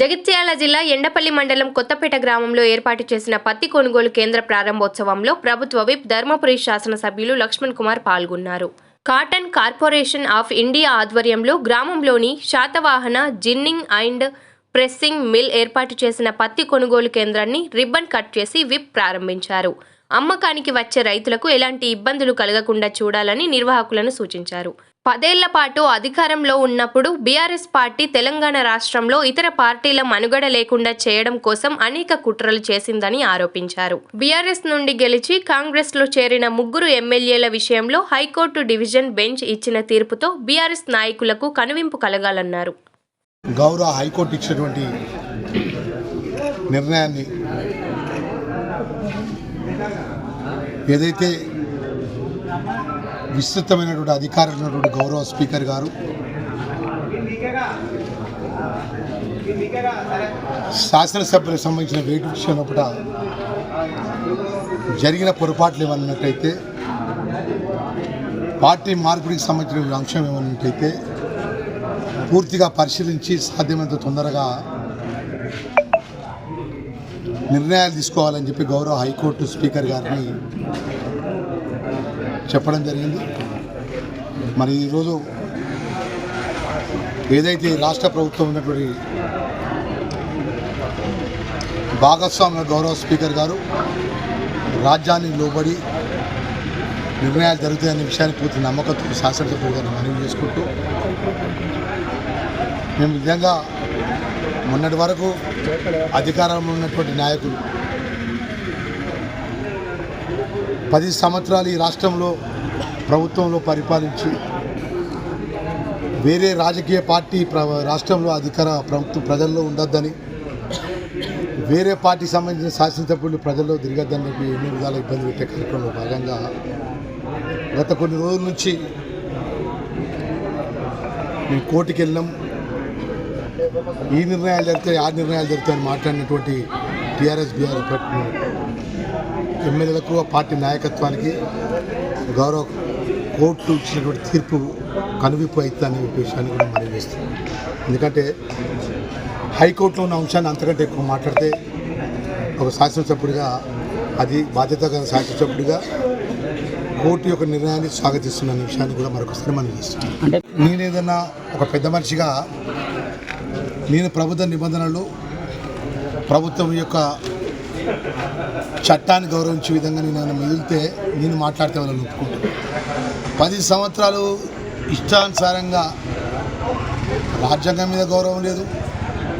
జగిత్యాల జిల్లా ఎండపల్లి మండలం కొత్తపేట గ్రామంలో ఏర్పాటు చేసిన పత్తి కొనుగోలు కేంద్ర ప్రారంభోత్సవంలో ప్రభుత్వ విప్ ధర్మపురి శాసనసభ్యులు లక్ష్మణ్ కుమార్ పాల్గొన్నారు. కాటన్ కార్పొరేషన్ ఆఫ్ ఇండియా ఆధ్వర్యంలో గ్రామంలోని Satavahana ginning and pressing mill ఏర్పాటు చేసిన పత్తి కొనుగోలు కేంద్రాన్ని రిబ్బన్ కట్ చేసి విప్ ప్రారంభించారు. అమ్మకానికి వచ్చే రైతులకు ఎలాంటి ఇబ్బందులు కలగకుండా చూడాలని నిర్వాహకులను సూచించారు. పదేళ్ళ పాటు అధికారంలో ఉన్నప్పుడు బీఆర్ఎస్ పార్టీ తెలంగాణ రాష్ట్రంలో ఇతర పార్టీల మనుగడ లేకుండా చేయడం కోసం అనేక కుట్రలు చేసిందని ఆరోపించారు. బీఆర్ఎస్ నుండి గెలిచి కాంగ్రెస్లో చేరిన ముగ్గురు ఎమ్మెల్యేల విషయంలో హైకోర్టు డివిజన్ బెంచ్ ఇచ్చిన తీర్పుతో బీఆర్ఎస్ నాయకులకు కనువింపు కలగాలన్నారు. గౌరవ హైకోర్టు ఇచ్చినటువంటి నిర్ణయాన్ని ఏదైతే విస్తృతమైనటువంటి అధికారులు ఉన్నటువంటి గౌరవ స్పీకర్ గారు శాసనసభ్యులకు సంబంధించిన వేటు విషయంలో లోపల జరిగిన పొరపాట్లు ఏమన్నట్టయితే పార్టీ మార్పిడికి సంబంధించిన అంశం ఏమన్నట్టయితే పూర్తిగా పరిశీలించి సాధ్యమైనంత తొందరగా నిర్ణయాలు తీసుకోవాలని చెప్పి గౌరవ హైకోర్టు స్పీకర్ గారిని చెప్పడం జరిగింది. మరి ఈరోజు ఏదైతే రాష్ట్ర ప్రభుత్వం ఉన్నటువంటి భాగస్వామ్య గౌరవ స్పీకర్ గారు రాజ్యాన్ని లోబడి నిర్ణయాలు జరుగుతాయనే విషయాన్ని పూర్తి నమ్మకంతో శాసనసభ్యులు గారిని మనవి చేసుకుంటూ మేము నిజంగా మొన్నటి వరకు అధికారంలో ఉన్నటువంటి నాయకులు. పది సంవత్సరాలు ఈ రాష్ట్రంలో ప్రభుత్వంలో పరిపాలించి వేరే రాజకీయ పార్టీ రాష్ట్రంలో అధికార ప్రభుత్వం ప్రజల్లో ఉండొద్దని వేరే పార్టీ సంబంధించిన శాసనసభ్యులు ప్రజల్లో తిరగద్దని చెప్పి ఎన్నో విధాల ఇబ్బంది పెట్టే కార్యక్రమంలో భాగంగా గత కొన్ని రోజుల నుంచి మేము కోర్టుకి వెళ్ళినాం ఈ నిర్ణయాలు జరుగుతాయి ఆ నిర్ణయాలు జరుగుతాయని మాట్లాడినటువంటి టీఆర్ఎస్ బీఆర్ఎస్ ఎమ్మెల్యేలకు ఆ పార్టీ నాయకత్వానికి గౌరవ కోర్టు ఇచ్చినటువంటి తీర్పు కనువిప్పు అవుతుందనే విషయాన్ని కూడా మనం చేస్తున్నాం ఎందుకంటే హైకోర్టులో ఉన్న అంశాన్ని అంతకంటే ఎక్కువ మాట్లాడితే ఒక శాసనసభ్యుడిగా అది బాధ్యత గల శాసనసభ్యుడిగా కోర్టు యొక్క నిర్ణయాన్ని స్వాగతిస్తున్న విషయాన్ని కూడా మరొకసారి మనం చేస్తున్నాం అంటే నేను ఏదన్నా ఒక పెద్ద మనిషిగా నేను ప్రభుత్వ నిబంధనలు ప్రభుత్వం యొక్క చట్టాన్ని గౌరవించే విధంగా నేను ఏమైనా మిగిలితే నేను మాట్లాడితే వాళ్ళని ఒప్పుకుంటాను పది సంవత్సరాలు ఇష్టానుసారంగా రాజ్యాంగం మీద గౌరవం లేదు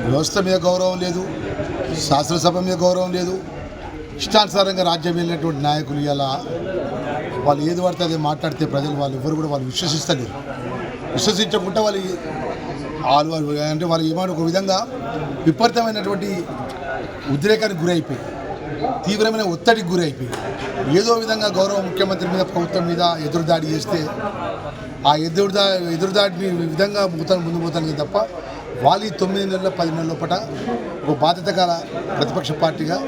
వ్యవస్థ మీద గౌరవం లేదు శాసనసభ మీద గౌరవం లేదు. ఇష్టానుసారంగా రాజ్యం వెళ్ళినటువంటి నాయకులు ఇలా వాళ్ళు ఏది పడితే అదే మాట్లాడితే ప్రజలు వాళ్ళు ఎవరు కూడా వాళ్ళు విశ్వసిస్తలేరు. విశ్వసించకుండా వాళ్ళు వాళ్ళు వాళ్ళు అంటే వాళ్ళు ఏమని ఒక విధంగా విపరీతమైనటువంటి ఉద్రేకానికి గురైపోయి తీవ్రమైన ఒత్తిడికి గురైపోయి ఏదో విధంగా గౌరవ ముఖ్యమంత్రి మీద ప్రభుత్వం మీద ఎదురుదాడి చేస్తే ఆ ఎదురుదా ఎదురుదాడిని విధంగా పోతాను ముందు పోతాను తప్ప వాళ్ళు తొమ్మిది నెలల పది నెలల లోపల ఒక బాధ్యత గల ప్రతిపక్ష పార్టీగా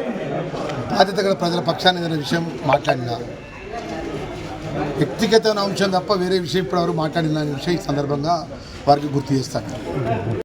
బాధ్యత గల ప్రజల పక్షాన్ని ఏదైనా విషయం మాట్లాడినా వ్యక్తిగత అంశం తప్ప వేరే విషయం ఇప్పుడు ఎవరు మాట్లాడిన విషయం ఈ సందర్భంగా వారికి గుర్తు చేస్తాను